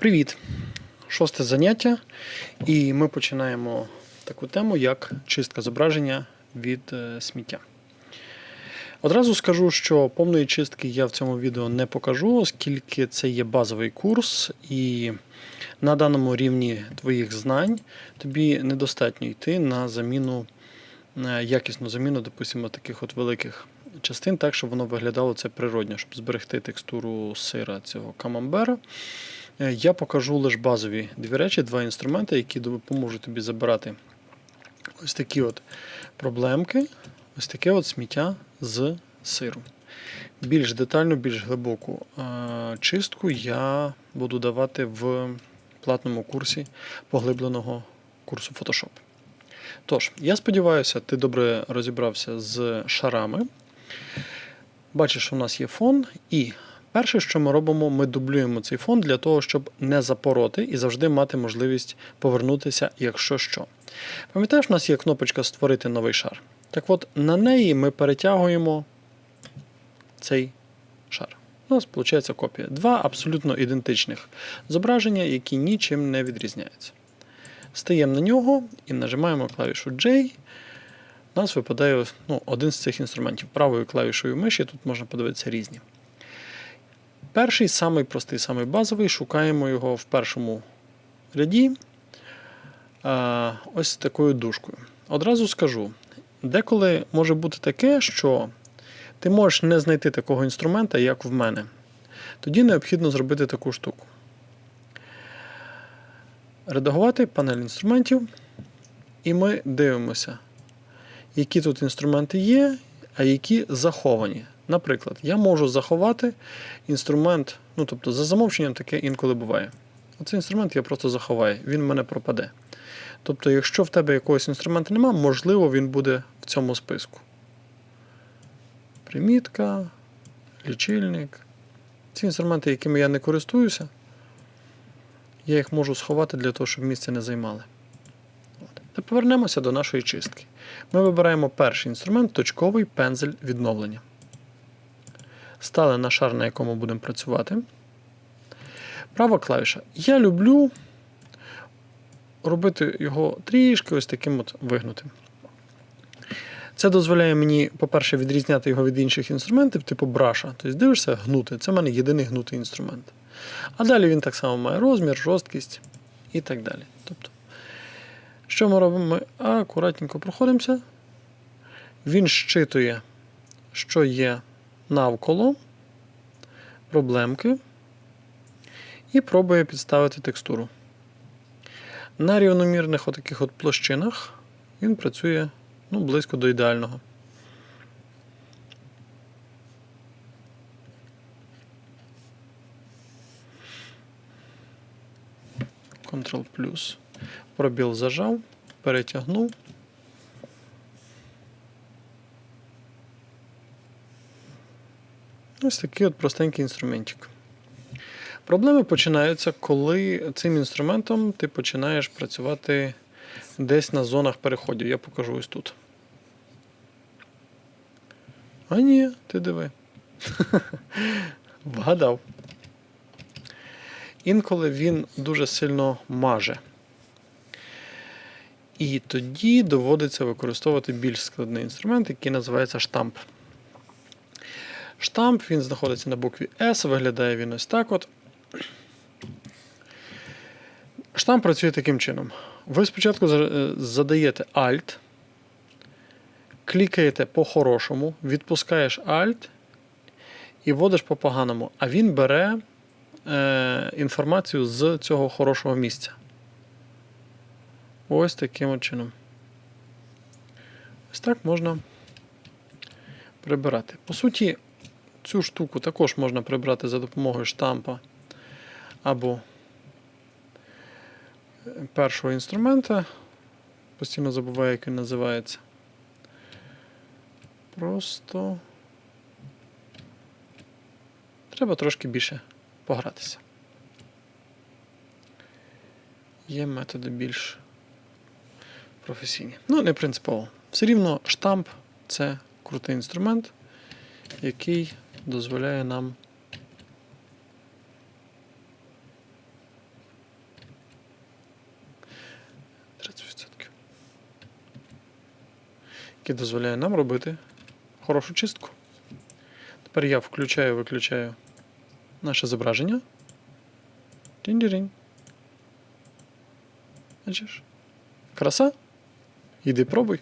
Привіт! Шосте заняття, і ми починаємо таку тему, як чистка зображення від е, сміття. Одразу скажу, що повної чистки я в цьому відео не покажу, оскільки це є базовий курс, і на даному рівні твоїх знань тобі недостатньо йти на заміну, е, якісну заміну, допустимо, таких от великих частин, так, щоб воно виглядало це природньо, щоб зберегти текстуру сира цього камамбера. Е, Я покажу лише базові дві речі, два інструменти, які допоможуть тобі забирати ось такі от проблемки, ось таке от сміття з сиру. Більш детальну, більш глибоку е, чистку я буду давати в платному курсі поглибленого курсу Photoshop. Тож, я сподіваюся, ти добре розібрався з шарами. Бачиш, у нас є фон, і перше, що ми робимо, ми дублюємо цей фон для того, щоб не запороти і завжди мати можливість повернутися, якщо що. Пам'ятаєш, у нас є кнопочка Створити новий шар. Так от, на неї ми перетягуємо цей шар. У нас виходить копія. Два абсолютно ідентичних зображення, які нічим не відрізняються. Стаємо на нього і нажимаємо клавішу J. У нас випадає ну, один з цих інструментів. Правою клавішою миші тут можна подивитися різні. Перший, самий простий, самий базовий, шукаємо його в першому ряді ось такою дужкою. Одразу скажу, деколи може бути таке, що ти можеш не знайти такого інструмента, як в мене. Тоді необхідно зробити таку штуку. Редагувати панель інструментів, і ми дивимося, які тут інструменти є, а які заховані. Наприклад, я можу заховати інструмент, ну тобто за замовченням таке інколи буває. Оцей інструмент я просто заховаю, він в мене пропаде. Тобто, якщо в тебе якогось інструменту немає, можливо, він буде в цьому списку. Примітка, лічильник. Ці інструменти, якими я не користуюся, я їх можу сховати для того, щоб місце не займали. Та повернемося до нашої чистки. Ми вибираємо перший інструмент точковий пензель відновлення. Стали на шар, на якому будемо працювати. Права клавіша. Я люблю робити його трішки ось таким от вигнутим. Це дозволяє мені, по-перше, відрізняти його від інших інструментів, типу браша. Тобто дивишся, гнути. Це в мене єдиний гнутий інструмент. А далі він так само має розмір, жорсткість і так далі. Тобто, що ми робимо? Ми акуратненько проходимося. Він щитує, що є навколо проблемки, і пробує підставити текстуру. На рівномірних отаких от площинах він працює ну, близько до ідеального. Ctrl плюс. Пробіл зажав, перетягнув. Ось такий от простенький інструментик. Проблеми починаються, коли цим інструментом ти починаєш працювати десь на зонах переходів. Я покажу ось тут. А ні, ти диви. Вгадав. Інколи він дуже сильно маже. І тоді доводиться використовувати більш складний інструмент, який називається штамп. Штамп він знаходиться на букві S, виглядає він ось так от. Штамп працює таким чином. Ви спочатку задаєте Alt, клікаєте по-хорошому, відпускаєш Alt і вводиш по поганому, а він бере е, інформацію з цього хорошого місця. Ось таким от чином. Ось так можна прибирати. По суті, цю штуку також можна прибрати за допомогою штампа або першого інструмента. Постійно забуваю, як він називається. Просто треба трошки більше погратися. Є методи більш професійні. Ну, не принципово. Все рівно штамп це крутий інструмент, який дозволяє нам який дозволяє нам робити хорошу чистку. Тепер я включаю виключаю наше зображення. Тінь-дірінь. Бачиш? Краса? Іди пробуй.